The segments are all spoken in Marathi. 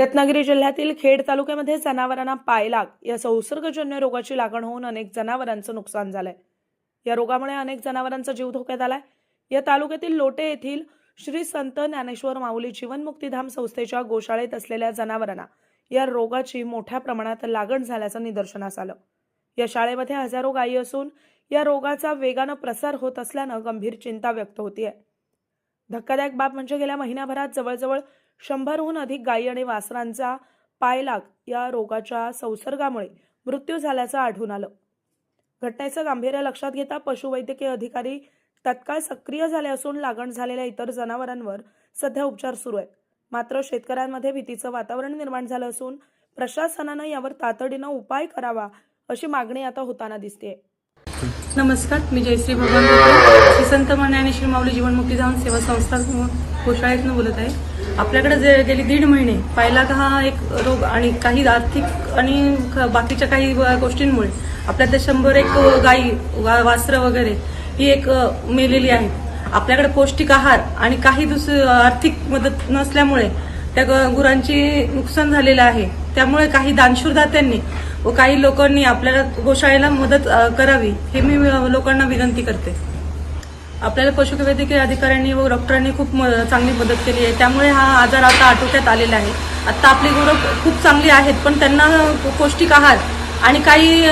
रत्नागिरी जिल्ह्यातील खेड तालुक्यामध्ये जनावरांना पायलाग या संसर्गजन्य रोगाची लागण होऊन अनेक जनावरांचं नुकसान झालंय. या रोगामुळे अनेक जनावरांचा जीव धोक्यात आलाय. या तालुक्यातील लोटे येथील श्री संत ज्ञानेश्वर माऊली जीवनमुक्तीधाम संस्थेच्या गोशाळेत असलेल्या जनावरांना या रोगाची मोठ्या प्रमाणात लागण झाल्याचं निदर्शनास आलं. या शाळेमध्ये हजारो गायी असून या रोगाचा वेगानं प्रसार होत असल्यानं गंभीर चिंता व्यक्त होतीये. धक्कादायक बाब म्हणजे गेल्या महिन्याभरात जवळजवळ शंभरहून अधिक गायी आणि वासरांचा पायलाग या रोगाच्या संसर्गामुळे मृत्यू झाल्याचं आढळून आलं. घटनेचं गांभीर्य लक्षात घेता पशुवैद्यकीय अधिकारी तत्काळ सक्रिय झाले असून लागण झालेल्या इतर जनावरांवर सध्या उपचार सुरू आहेत. मात्र शेतकऱ्यांमध्ये भीतीचं वातावरण निर्माण झालं असून प्रशासनानं यावर तातडीनं उपाय करावा अशी मागणी आता होताना दिसते नमस्कार मी जयश्री भगवान श्री संत मान्य आणि श्री माऊली जीवनमुक्ती जाऊन सेवा संस्था गोशाळेतनं बोलत आहे. आपल्याकडे जे गेली दीड महिने पहिला हा एक रोग आणि काही आर्थिक आणि बाकीच्या काही गोष्टींमुळे गोष्टींमुळे त्या शंभर एक गाई वा- वासरं वगैरे ही एक मेलेली आहे आपल्याकडे पौष्टिक आहार आणि काही दुसरं आर्थिक मदत नसल्यामुळे त्या ग- गुरांची नुकसान झालेलं आहे. त्यामुळे काही दानशूरदात्यांनी व काही लोकांनी आपल्याला गोशाळेला मदत करावी हे मी लोकांना विनंती करते. आपल्याला पशुवैद्यकीय अधिकाऱ्यांनी व डॉक्टरांनी खूप म- चांगली मदत केली आहे. त्यामुळे हा आजार आता आटोक्यात आलेला आहे. आत्ता आपली गुरं खूप चांगली आहेत पण त्यांना पौष्टिक आहार आणि काही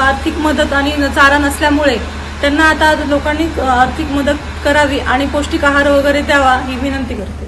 आर्थिक मदत आणि चारा नसल्यामुळे त्यांना आता लोकांनी आर्थिक मदत करावी आणि पौष्टिक आहार वगैरे द्यावा ही विनंती करते.